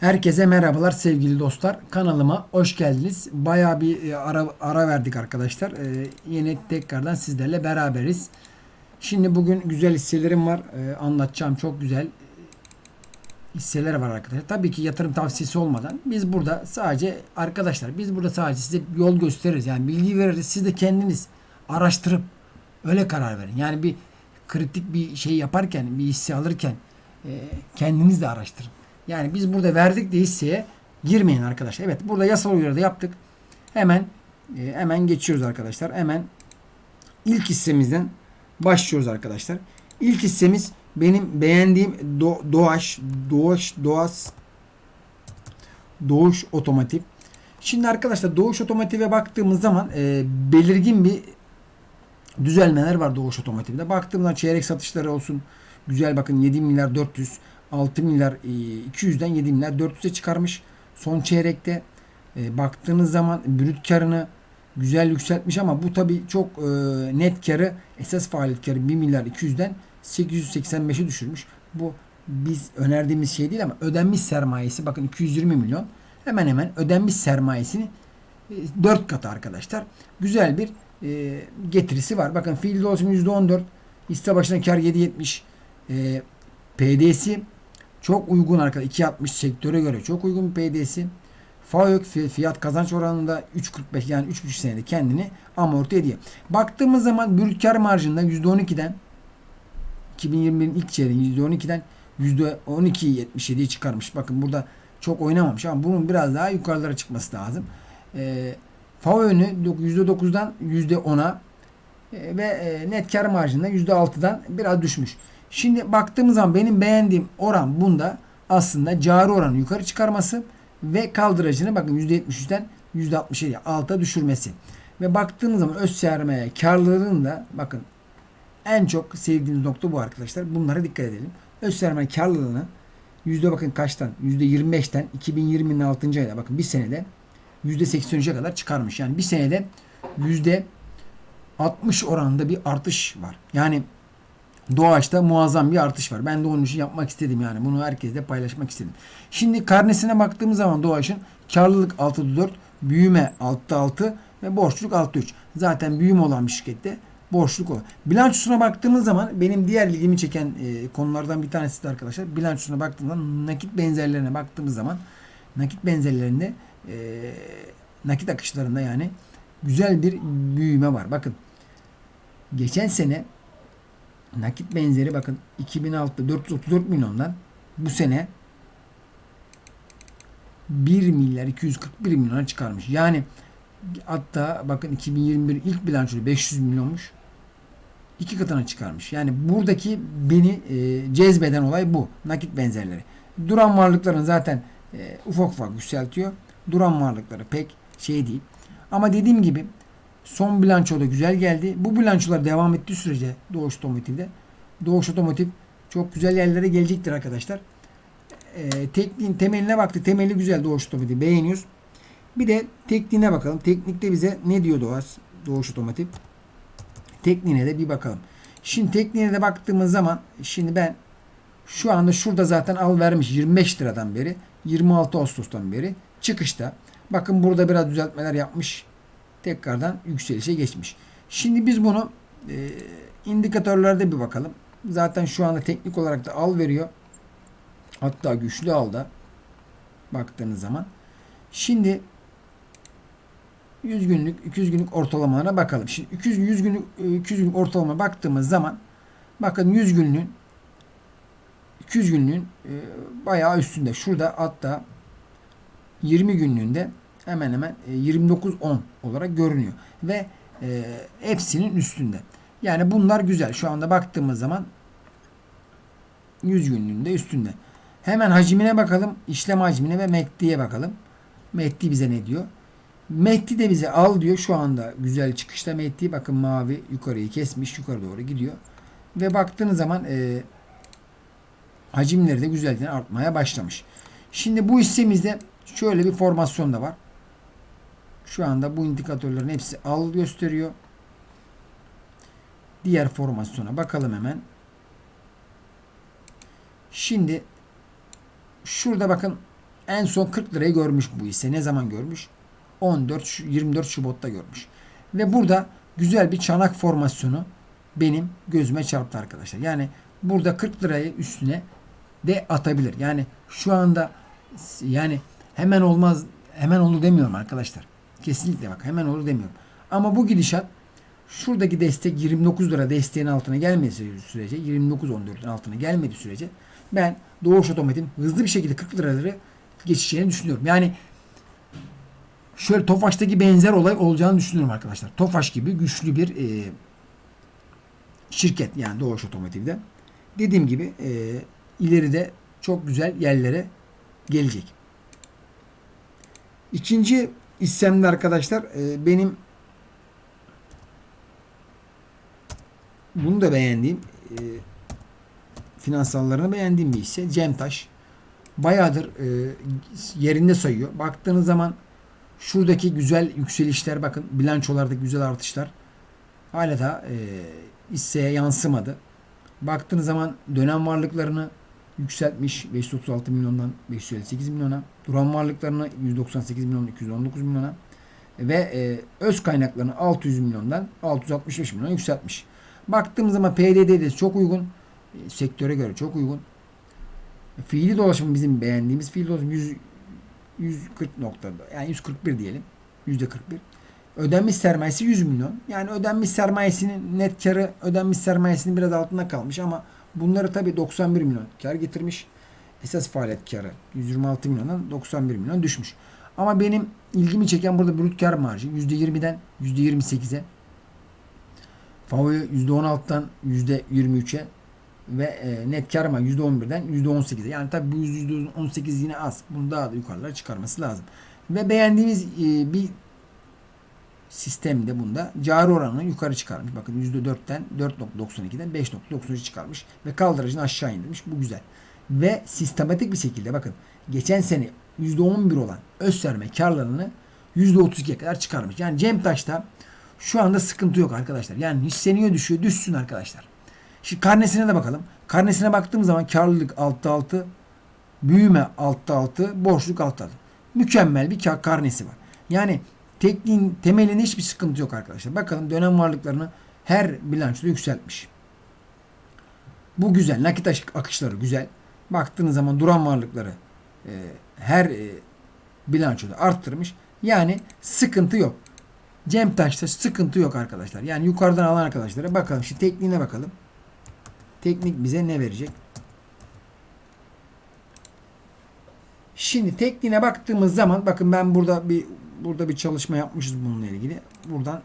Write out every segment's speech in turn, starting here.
Herkese merhabalar sevgili dostlar. Kanalıma hoş geldiniz. Bayağı bir e, ara, ara verdik arkadaşlar. Ee, yine tekrardan sizlerle beraberiz. Şimdi bugün güzel hisselerim var. Ee, anlatacağım çok güzel hisseler var arkadaşlar. Tabii ki yatırım tavsiyesi olmadan biz burada sadece arkadaşlar biz burada sadece size yol gösteririz. Yani bilgi veririz. Siz de kendiniz araştırıp öyle karar verin. Yani bir kritik bir şey yaparken, bir hisse alırken e, kendiniz de araştırın. Yani biz burada verdik de hisseye girmeyin arkadaşlar. Evet burada yasal uyarı da yaptık. Hemen e, hemen geçiyoruz arkadaşlar. Hemen ilk hissemizden başlıyoruz arkadaşlar. İlk hissemiz benim beğendiğim Do Doğaş Doğaş Doğas Doğuş Otomotiv. Şimdi arkadaşlar Doğuş Otomotiv'e baktığımız zaman e, belirgin bir düzelmeler var Doğuş Otomotiv'de. Baktığımda çeyrek satışları olsun. Güzel bakın 7 milyar 400 6 milyar e, 200'den 7 milyar 400'e çıkarmış. Son çeyrekte e, baktığınız zaman brüt karını güzel yükseltmiş ama bu tabi çok e, net karı esas faaliyet karı 1 milyar 200'den 885'e düşürmüş. Bu biz önerdiğimiz şey değil ama ödenmiş sermayesi bakın 220 milyon hemen hemen ödenmiş sermayesini 4 katı arkadaşlar. Güzel bir e, getirisi var. Bakın fiil olsun %14 hisse başına kar 7.70 e, PD'si çok uygun arkadaşlar. 2.60 sektöre göre çok uygun bir PD'si. FAÖK fiyat kazanç oranında 3.45 yani 3.5 senede kendini amorti ediyor. Baktığımız zaman brüt kar marjında %12'den 2021'in ilk çeyreği %12'den %12.77'yi çıkarmış. Bakın burada çok oynamamış ama bunun biraz daha yukarılara çıkması lazım. E, FAÖ'nü %9'dan %10'a e, ve e, net kar marjında %6'dan biraz düşmüş. Şimdi baktığımız zaman benim beğendiğim oran bunda aslında cari oranı yukarı çıkarması ve kaldıracını bakın %73'den %67 alta düşürmesi. Ve baktığımız zaman öz sermaye karlılığını da bakın en çok sevdiğimiz nokta bu arkadaşlar. Bunlara dikkat edelim. Öz sermaye karlılığını yüzde bakın kaçtan? Yüzde 25'ten 2020'nin 6. ayda bakın bir senede yüzde 83'e kadar çıkarmış. Yani bir senede yüzde 60 oranında bir artış var. Yani Doğaç'ta muazzam bir artış var. Ben de onun için yapmak istedim yani. Bunu herkesle paylaşmak istedim. Şimdi karnesine baktığımız zaman Doğaç'ın karlılık 6'da 4, büyüme 6'da 6 ve borçluluk 6'da 3. Zaten büyüme olan bir şirkette borçluk o. Bilançosuna baktığımız zaman benim diğer ilgimi çeken e, konulardan bir tanesi de arkadaşlar. Bilançosuna baktığımız zaman nakit benzerlerine baktığımız zaman nakit benzerlerinde e, nakit akışlarında yani güzel bir büyüme var. Bakın geçen sene nakit benzeri bakın 2006'da 434 milyondan bu sene 1 milyar 241 milyona çıkarmış. Yani hatta bakın 2021 ilk bilançoda 500 milyonmuş. iki katına çıkarmış. Yani buradaki beni e, cezbeden olay bu. Nakit benzerleri. Duran varlıkların zaten e, ufak ufak yükseltiyor. Duran varlıkları pek şey değil. Ama dediğim gibi Son bilanço da güzel geldi. Bu bilançolar devam ettiği sürece Doğuş Otomotiv'de Doğuş Otomotiv çok güzel yerlere gelecektir arkadaşlar. Ee, tekniğin temeline baktık. Temeli güzel Doğuş Otomotiv. Beğeniyoruz. Bir de tekniğine bakalım. Teknikte bize ne diyor Doğuş, Doğuş Otomotiv? Tekniğine de bir bakalım. Şimdi tekniğine de baktığımız zaman şimdi ben şu anda şurada zaten al vermiş 25 liradan beri 26 Ağustos'tan beri çıkışta. Bakın burada biraz düzeltmeler yapmış tekrardan yükselişe geçmiş. Şimdi biz bunu e, indikatörlerde bir bakalım. Zaten şu anda teknik olarak da al veriyor. Hatta güçlü al da baktığınız zaman. Şimdi 100 günlük 200 günlük ortalamalarına bakalım. Şimdi 200 100 günlük 200 günlük ortalama baktığımız zaman bakın 100 günlüğün 200 günlüğün e, bayağı üstünde. Şurada hatta 20 günlüğünde hemen hemen 29-10 e, olarak görünüyor. Ve e, hepsinin üstünde. Yani bunlar güzel. Şu anda baktığımız zaman 100 günlüğünde üstünde. Hemen hacmine bakalım. işlem hacmine ve MACD'ye bakalım. MACD bize ne diyor? MACD de bize al diyor. Şu anda güzel çıkışta MACD. Bakın mavi yukarıyı kesmiş. Yukarı doğru gidiyor. Ve baktığınız zaman e, hacimleri de güzelden artmaya başlamış. Şimdi bu hissemizde şöyle bir formasyon da var. Şu anda bu indikatörlerin hepsi al gösteriyor. Diğer formasyona bakalım hemen. Şimdi şurada bakın En son 40 lirayı görmüş bu hisse. Ne zaman görmüş? 14 Ş- 24 Şubat'ta görmüş. Ve burada güzel bir çanak formasyonu benim gözüme çarptı arkadaşlar. Yani burada 40 lirayı üstüne de atabilir. Yani şu anda yani hemen olmaz hemen olur demiyorum arkadaşlar. Kesinlikle bak hemen olur demiyorum. Ama bu gidişat şuradaki destek 29 lira desteğin altına gelmediği sürece 29.14'ün altına gelmediği sürece ben Doğuş Otomotiv'in hızlı bir şekilde 40 liraları geçeceğini düşünüyorum. Yani şöyle Tofaş'taki benzer olay olacağını düşünüyorum arkadaşlar. Tofaş gibi güçlü bir e, şirket yani Doğuş Otomotiv'de. Dediğim gibi e, ileride çok güzel yerlere gelecek. İkinci hissemde arkadaşlar e, benim bunu da beğendiğim e, finansallarını beğendiğim bir hisse Cemtaş. Bayağıdır e, yerinde sayıyor. Baktığınız zaman şuradaki güzel yükselişler bakın bilançolardaki güzel artışlar hala da e, hisseye yansımadı. Baktığınız zaman dönem varlıklarını yükseltmiş 536 milyondan 558 milyona. Duran varlıklarını 198 milyon 219 milyona ve e, öz kaynaklarını 600 milyondan 665 milyona yükseltmiş. Baktığımız zaman PDD çok uygun. E, sektöre göre çok uygun. E, fiili dolaşım bizim beğendiğimiz fiili dolaşım 100, 140 noktada yani 141 diyelim. Yüzde 41. Ödenmiş sermayesi 100 milyon. Yani ödenmiş sermayesinin net karı ödenmiş sermayesinin biraz altında kalmış ama bunları tabii 91 milyon kar getirmiş. Esas faaliyet karı 126 milyondan 91 milyon düşmüş. Ama benim ilgimi çeken burada brüt kar marjı %20'den %28'e Favo'yu %16'dan %23'e ve e, net kar ama %11'den %18'e. Yani tabii bu %18 yine az. Bunu daha da yukarılara çıkarması lazım. Ve beğendiğimiz e, bir sistemde bunda cari oranını yukarı çıkarmış. Bakın %4'ten 4.92'den 5.93 çıkarmış ve kaldırıcını aşağı indirmiş. Bu güzel. Ve sistematik bir şekilde bakın geçen sene %11 olan öz sermaye karlarını %32'ye kadar çıkarmış. Yani Cemtaş'ta şu anda sıkıntı yok arkadaşlar. Yani hisseniyor düşüyor. Düşsün arkadaşlar. Şimdi karnesine de bakalım. Karnesine baktığım zaman karlılık 6.6 büyüme 6.6 borçluk 6.6 mükemmel bir kar karnesi var. Yani tekniğin temelinde hiçbir sıkıntı yok arkadaşlar. Bakalım dönem varlıklarını her bilançoda yükseltmiş. Bu güzel. Nakit akışları güzel. Baktığınız zaman duran varlıkları e, her e, bilançoda arttırmış. Yani sıkıntı yok. Cemtaş'ta sıkıntı yok arkadaşlar. Yani yukarıdan alan arkadaşlara bakalım. Şimdi tekniğine bakalım. Teknik bize ne verecek? Şimdi tekniğine baktığımız zaman bakın ben burada bir burada bir çalışma yapmışız bununla ilgili. Buradan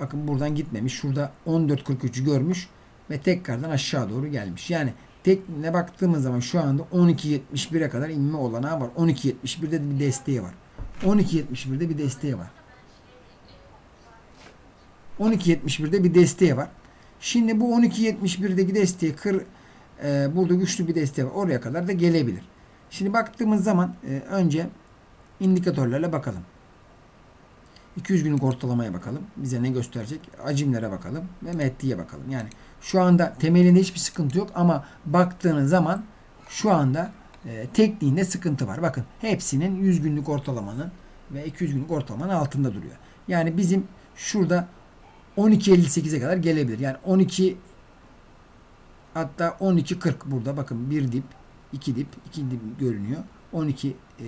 bakın buradan gitmemiş. Şurada 14.43'ü görmüş ve tekrardan aşağı doğru gelmiş. Yani tekniğine baktığımız zaman şu anda 12.71'e kadar inme olanağı var. 12.71'de de bir desteği var. 12.71'de bir desteği var. 12.71'de bir desteği var. Şimdi bu 12.71'deki desteği kır e, burada güçlü bir desteği var. Oraya kadar da gelebilir. Şimdi baktığımız zaman e, önce indikatörlerle bakalım. 200 günlük ortalamaya bakalım. Bize ne gösterecek? Acimlere bakalım ve MACD'ye bakalım. Yani şu anda temelinde hiçbir sıkıntı yok ama baktığınız zaman şu anda e, tekniğinde sıkıntı var. Bakın hepsinin 100 günlük ortalamanın ve 200 günlük ortalamanın altında duruyor. Yani bizim şurada 12.58'e kadar gelebilir. Yani 12 hatta 12.40 burada bakın bir dip, iki dip, iki dip görünüyor. 12 e,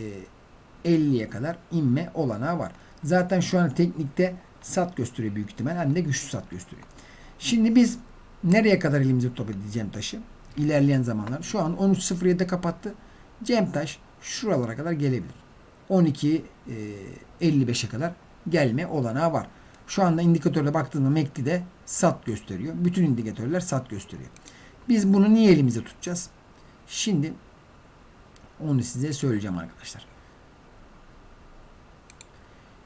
50'ye kadar inme olanağı var. Zaten şu an teknikte sat gösteriyor büyük ihtimal. Hem de güçlü sat gösteriyor. Şimdi biz nereye kadar elimizi tutabildi Cemtaş'ı? İlerleyen zamanlar. Şu an 13.07'de kapattı. Cemtaş şuralara kadar gelebilir. 12 e, 55'e kadar gelme olanağı var. Şu anda indikatörle baktığımda MACD'de sat gösteriyor. Bütün indikatörler sat gösteriyor. Biz bunu niye elimizde tutacağız? Şimdi onu size söyleyeceğim arkadaşlar.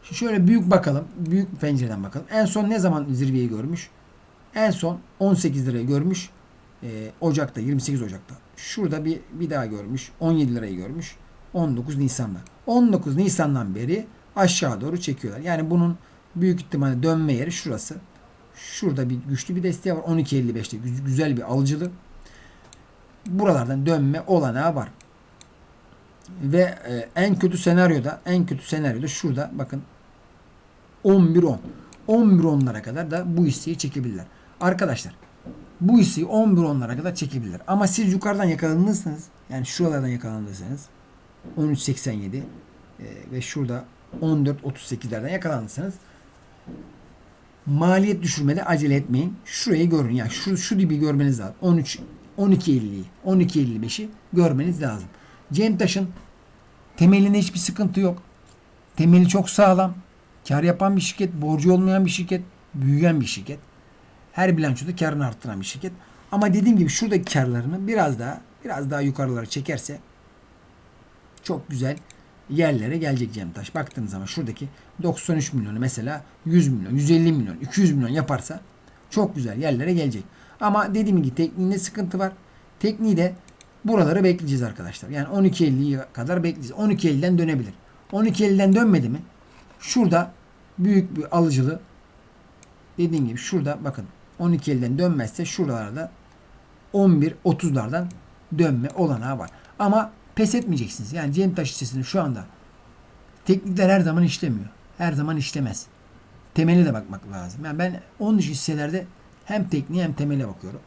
Şöyle büyük bakalım. Büyük pencereden bakalım. En son ne zaman zirveyi görmüş? En son 18 lirayı görmüş. Ee, Ocak'ta 28 Ocak'ta. Şurada bir, bir daha görmüş. 17 lirayı görmüş. 19 Nisan'da. 19 Nisan'dan beri aşağı doğru çekiyorlar. Yani bunun büyük ihtimalle dönme yeri şurası. Şurada bir güçlü bir desteği var. 12.55'te güzel bir alıcılı. Buralardan dönme olanağı var. Ve e, en kötü senaryoda en kötü senaryoda şurada bakın 11-10. 11-10'lara kadar da bu hisseyi çekebilirler. Arkadaşlar bu hisseyi 11-10'lara kadar çekebilirler. Ama siz yukarıdan yakalanırsanız yani şuralardan yakalandıysanız 13.87 e, ve şurada 14.38'lerden yakalandıysanız maliyet düşürmede acele etmeyin. Şurayı görün. Yani şu, şu dibi görmeniz lazım. 13 12.50'yi 12.55'i görmeniz lazım. Cem Taş'ın temelinde hiçbir sıkıntı yok. Temeli çok sağlam. Kar yapan bir şirket, borcu olmayan bir şirket, büyüyen bir şirket. Her bilançoda karını arttıran bir şirket. Ama dediğim gibi şuradaki karlarını biraz daha biraz daha yukarılara çekerse çok güzel yerlere gelecek Cem Taş. Baktığınız zaman şuradaki 93 milyonu mesela 100 milyon, 150 milyon, 200 milyon yaparsa çok güzel yerlere gelecek. Ama dediğim gibi tekniğinde sıkıntı var. Tekniği de buraları bekleyeceğiz arkadaşlar. Yani 12.50'ye kadar bekleyeceğiz. 12.50'den dönebilir. 12.50'den dönmedi mi? Şurada büyük bir alıcılı dediğim gibi şurada bakın 12.50'den dönmezse şuralarda 11.30'lardan dönme olanağı var. Ama pes etmeyeceksiniz. Yani Cem Taş hissesinin şu anda teknikler her zaman işlemiyor. Her zaman işlemez. Temeli de bakmak lazım. Yani ben onun dışı hisselerde hem tekniğe hem temele bakıyorum.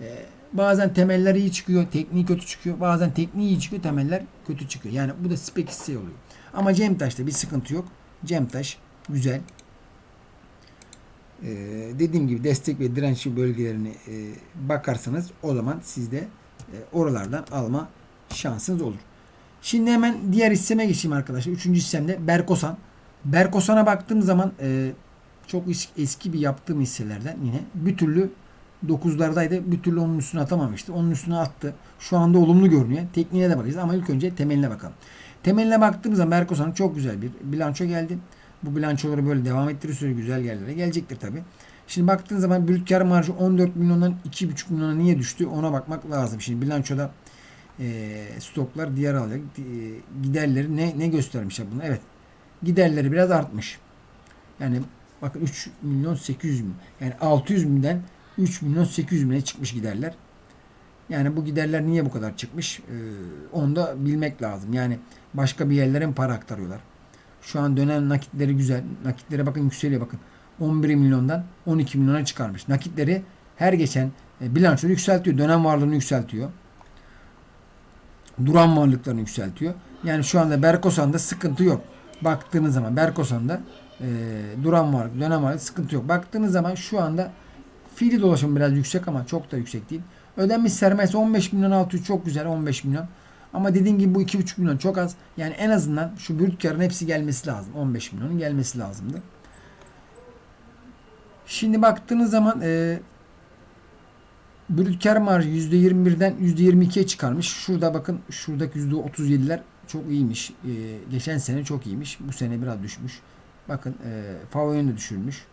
Ee, bazen temeller iyi çıkıyor, tekniği kötü çıkıyor. Bazen tekniği iyi çıkıyor, temeller kötü çıkıyor. Yani bu da spek hisse oluyor. Ama Cemtaş'ta bir sıkıntı yok. Cemtaş güzel. Ee, dediğim gibi destek ve dirençli bölgelerine e, bakarsanız o zaman sizde e, oralardan alma şansınız olur. Şimdi hemen diğer hisseme geçeyim arkadaşlar. Üçüncü hissemde Berkosan. Berkosan'a baktığım zaman e, çok es- eski bir yaptığım hisselerden yine bir türlü 9'lardaydı. Bir türlü onun üstüne atamamıştı. Onun üstüne attı. Şu anda olumlu görünüyor. Tekniğine de bakacağız ama ilk önce temeline bakalım. Temeline baktığımız zaman Berkosan'ın çok güzel bir bilanço geldi. Bu bilançoları böyle devam ettirir süre güzel yerlere gelecektir tabi. Şimdi baktığın zaman brüt kar marjı 14 milyondan 2,5 milyona niye düştü ona bakmak lazım. Şimdi bilançoda e, stoklar diğer alacak. E, giderleri ne ne göstermişler bunu? Evet. Giderleri biraz artmış. Yani bakın 3 milyon 800 bin. Yani 600 binden 3 milyon 800 bine çıkmış giderler. Yani bu giderler niye bu kadar çıkmış? Ee, onu da bilmek lazım. Yani başka bir yerlere mi para aktarıyorlar? Şu an dönen nakitleri güzel. Nakitlere bakın yükseliyor bakın. 11 milyondan 12 milyona çıkarmış. Nakitleri her geçen e, bilançoyu yükseltiyor. Dönem varlığını yükseltiyor. Duran varlıklarını yükseltiyor. Yani şu anda Berkosan'da sıkıntı yok. Baktığınız zaman Berkosan'da e, duran varlık, dönem varlık sıkıntı yok. Baktığınız zaman şu anda fiili dolaşım biraz yüksek ama çok da yüksek değil. Ödenmiş sermayesi 15 milyon 600 çok güzel 15 milyon. Ama dediğim gibi bu 2,5 milyon çok az. Yani en azından şu brüt karın hepsi gelmesi lazım. 15 milyonun gelmesi lazımdı. Şimdi baktığınız zaman e, brüt kar marjı %21'den %22'ye çıkarmış. Şurada bakın şuradaki %37'ler çok iyiymiş. E, geçen sene çok iyiymiş. Bu sene biraz düşmüş. Bakın e, FAVÖ'nü de düşürmüş.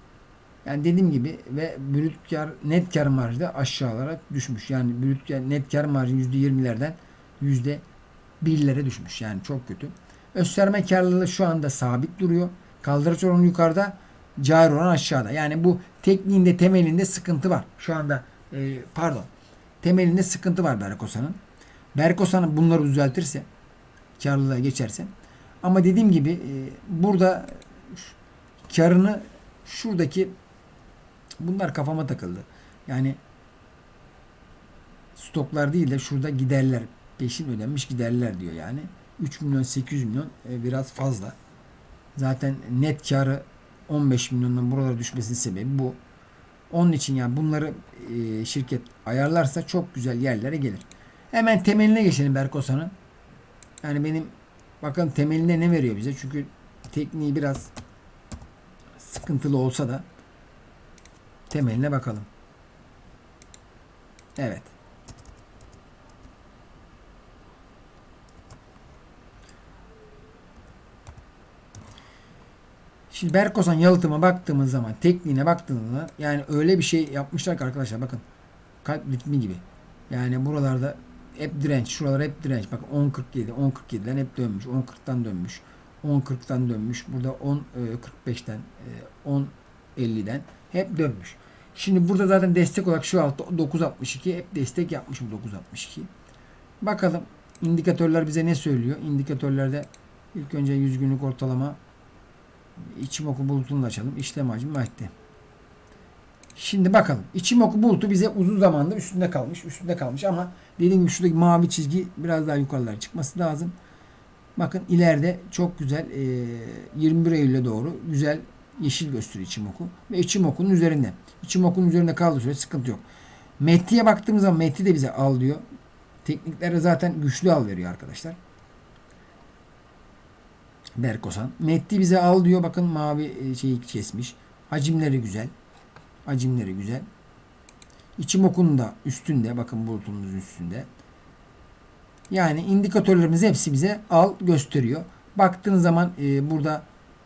Yani dediğim gibi ve brüt kar net kar marjı da aşağılara düşmüş. Yani brüt kar, net kar marjı %20'lerden %1'lere düşmüş. Yani çok kötü. Gösterme karlılığı şu anda sabit duruyor. Kaldırıç oranı yukarıda, cari oran aşağıda. Yani bu tekniğinde temelinde sıkıntı var. Şu anda e, pardon. Temelinde sıkıntı var Berkosa'nın. Berkosa'nın bunları düzeltirse karlılığa geçerse ama dediğim gibi e, burada karını şuradaki bunlar kafama takıldı. Yani stoklar değil de şurada giderler. Peşin ödenmiş giderler diyor yani. 3 milyon 800 milyon e, biraz fazla. Zaten net karı 15 milyondan buralara düşmesinin sebebi bu. Onun için yani bunları e, şirket ayarlarsa çok güzel yerlere gelir. Hemen temeline geçelim Berkosa'nın. Yani benim bakın temelinde ne veriyor bize? Çünkü tekniği biraz sıkıntılı olsa da temeline bakalım. Evet. Şimdi Berkosan yalıtıma baktığımız zaman, tekniğine baktığımızda yani öyle bir şey yapmışlar ki arkadaşlar bakın. Kalp ritmi gibi. Yani buralarda hep direnç. Şuralar hep direnç. Bakın 10.47, 10.47'den hep dönmüş. 10.40'tan dönmüş. 10.40'tan dönmüş. Burada 10.45'ten, 10.50'den hep dönmüş. Şimdi burada zaten destek olarak şu altta 9.62 hep destek yapmışım 9.62. Bakalım indikatörler bize ne söylüyor? İndikatörlerde ilk önce 100 günlük ortalama İçimoku bulutunu açalım. İşlem hacmi vakti. Şimdi bakalım. İçimoku bulutu bize uzun zamandır üstünde kalmış. Üstünde kalmış ama dediğim gibi şuradaki mavi çizgi biraz daha yukarılara çıkması lazım. Bakın ileride çok güzel e, 21 Eylül'e doğru güzel yeşil gösteriyor Ichimoku. Ve Ichimoku'nun üzerinde. Ichimoku'nun üzerinde kaldığı süre sıkıntı yok. Metti'ye baktığımız zaman Metti de bize al diyor. Tekniklerde zaten güçlü al veriyor arkadaşlar. Berkosan. Metti bize al diyor. Bakın mavi e, şeyi kesmiş. Hacimleri güzel. Hacimleri güzel. Ichimoku'nun da üstünde. Bakın bulutumuzun üstünde. Yani indikatörlerimiz hepsi bize al gösteriyor. Baktığınız zaman e, burada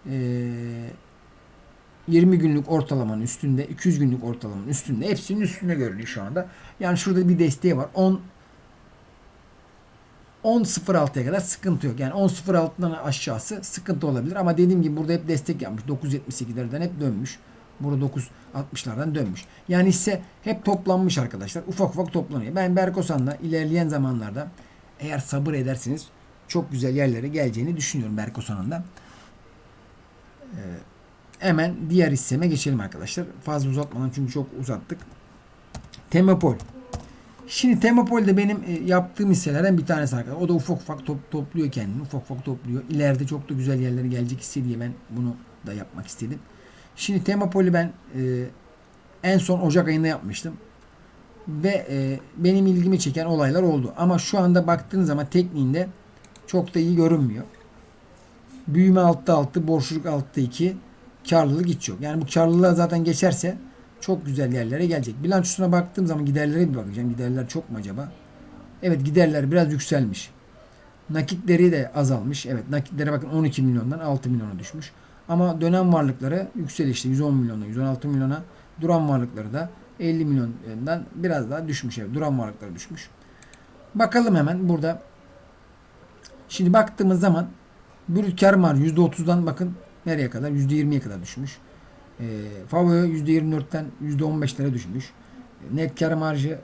e, 20 günlük ortalamanın üstünde, 200 günlük ortalamanın üstünde, hepsinin üstünde görünüyor şu anda. Yani şurada bir desteği var. 10 10.06'ya kadar sıkıntı yok. Yani 10.06'dan aşağısı sıkıntı olabilir ama dediğim gibi burada hep destek yapmış. 9.78'lerden hep dönmüş. Burada 9.60'lardan dönmüş. Yani ise hep toplanmış arkadaşlar. Ufak ufak toplanıyor. Ben Berkosan'da ilerleyen zamanlarda eğer sabır ederseniz çok güzel yerlere geleceğini düşünüyorum Berkosan'ın da. Ee, hemen diğer hisseme geçelim arkadaşlar. Fazla uzatmadan çünkü çok uzattık. Temapol. Şimdi Temapol de benim e, yaptığım hisselerden bir tanesi arkadaşlar. O da ufak ufak top, topluyor kendini. Ufak ufak topluyor. İleride çok da güzel yerlere gelecek hisse diye ben bunu da yapmak istedim. Şimdi Temapol'ü ben e, en son Ocak ayında yapmıştım. Ve e, benim ilgimi çeken olaylar oldu. Ama şu anda baktığınız zaman tekniğinde çok da iyi görünmüyor. Büyüme altta altı, borçluluk altta iki, karlılık hiç yok. Yani bu karlılığa zaten geçerse çok güzel yerlere gelecek. Bilançosuna baktığım zaman giderlere bir bakacağım. Giderler çok mu acaba? Evet giderler biraz yükselmiş. Nakitleri de azalmış. Evet nakitlere bakın 12 milyondan 6 milyona düşmüş. Ama dönem varlıkları yükselişte 110 milyona 116 milyona duran varlıkları da 50 milyondan biraz daha düşmüş. Evet, duran varlıkları düşmüş. Bakalım hemen burada. Şimdi baktığımız zaman brüt kar marjı %30'dan bakın nereye kadar? %20'ye kadar düşmüş. E, Favio %24'ten %15'lere düşmüş. Net kar marjı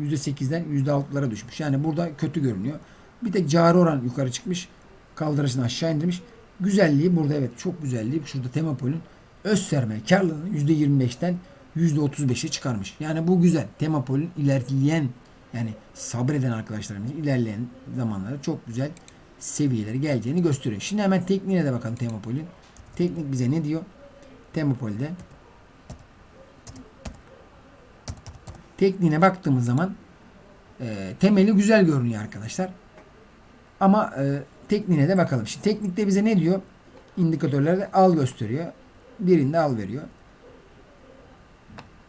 e, %8'den %6'lara düşmüş. Yani burada kötü görünüyor. Bir tek cari oran yukarı çıkmış. Kaldırışını aşağı indirmiş. Güzelliği burada evet çok güzelliği. Şurada Temapol'ün öz sermaye karlılığını %25'ten %35'e çıkarmış. Yani bu güzel. Temapol'ün ilerleyen yani sabreden arkadaşlarımız ilerleyen zamanlarda çok güzel seviyeleri geleceğini gösteriyor. Şimdi hemen tekniğine de bakalım Temapol'ün. Teknik bize ne diyor? Temapol'de tekniğine baktığımız zaman e, temeli güzel görünüyor arkadaşlar. Ama e, tekniğine de bakalım. Şimdi teknikte bize ne diyor? İndikatörlerde al gösteriyor. Birinde al veriyor.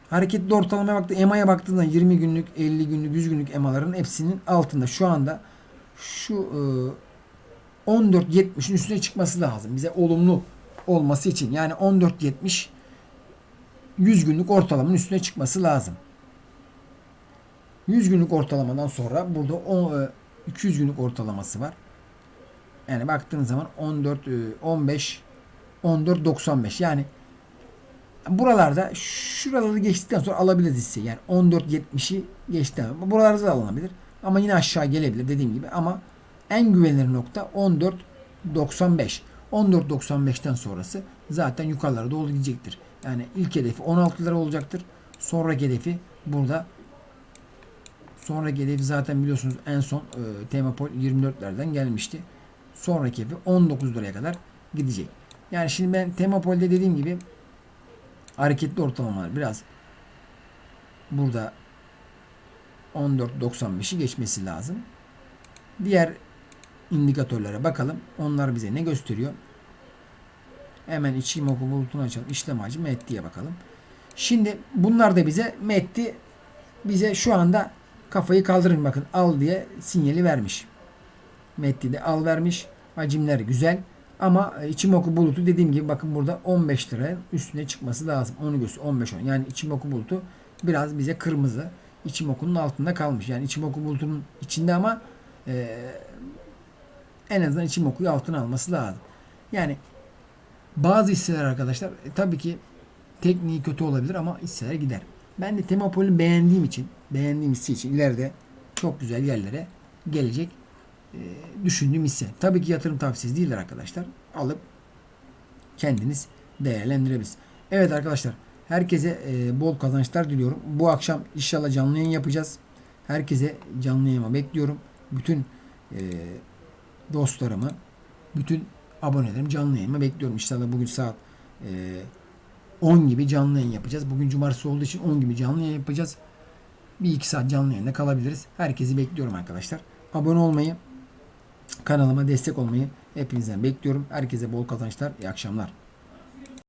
Hareketli ortalamaya baktı. EMA'ya baktığında 20 günlük, 50 günlük, 100 günlük EMA'ların hepsinin altında şu anda şu e, 14.70'in üstüne çıkması lazım. Bize olumlu olması için. Yani 14.70 100 günlük ortalamanın üstüne çıkması lazım. 100 günlük ortalamadan sonra burada o, e, 200 günlük ortalaması var. Yani baktığınız zaman 14 e, 15 14.95 yani buralarda şuraları geçtikten sonra alabiliriz hisse. Yani 14.70'i geçti. Buralarda da alınabilir. Ama yine aşağı gelebilir dediğim gibi. Ama en güvenilir nokta 14.95. 14.95'ten sonrası zaten yukarılara doğru gidecektir. Yani ilk hedefi 16 lira olacaktır. Sonraki hedefi burada sonraki hedefi zaten biliyorsunuz en son e, Temapol 24'lerden gelmişti. Sonraki hedefi 19 liraya kadar gidecek. Yani şimdi ben Temapol'de dediğim gibi hareketli ortalamalar biraz burada 14.95'i geçmesi lazım. Diğer indikatörlere bakalım. Onlar bize ne gösteriyor? Hemen içi moku bulutunu açalım. İşlem hacı MET'ye bakalım. Şimdi bunlar da bize MET'ti bize şu anda kafayı kaldırın bakın al diye sinyali vermiş. MET'ti de al vermiş. Hacimleri güzel. Ama Ichimoku bulutu dediğim gibi bakın burada 15 lira üstüne çıkması lazım. Onu göster 15 10. Yani Ichimoku bulutu biraz bize kırmızı. Ichimoku'nun altında kalmış. Yani Ichimoku bulutunun içinde ama e, en azından Ichimoku'yu altına alması lazım. Yani bazı hisseler arkadaşlar e, tabii ki tekniği kötü olabilir ama hisseler gider. Ben de Temapol'ü beğendiğim için, beğendiğim hisse için ileride çok güzel yerlere gelecek e, düşündüğüm hisse. Tabii ki yatırım tavsiyesi değildir arkadaşlar. Alıp kendiniz değerlendirebilirsiniz. Evet arkadaşlar herkese e, bol kazançlar diliyorum. Bu akşam inşallah canlı yayın yapacağız. Herkese canlı yayıma bekliyorum. Bütün e, dostlarımı, bütün abonelerimi canlı yayıma bekliyorum. İnşallah bugün saat e, 10 gibi canlı yayın yapacağız. Bugün cumartesi olduğu için 10 gibi canlı yayın yapacağız. Bir iki saat canlı yayında kalabiliriz. Herkesi bekliyorum arkadaşlar. Abone olmayı, kanalıma destek olmayı hepinizden bekliyorum. Herkese bol kazançlar, iyi akşamlar.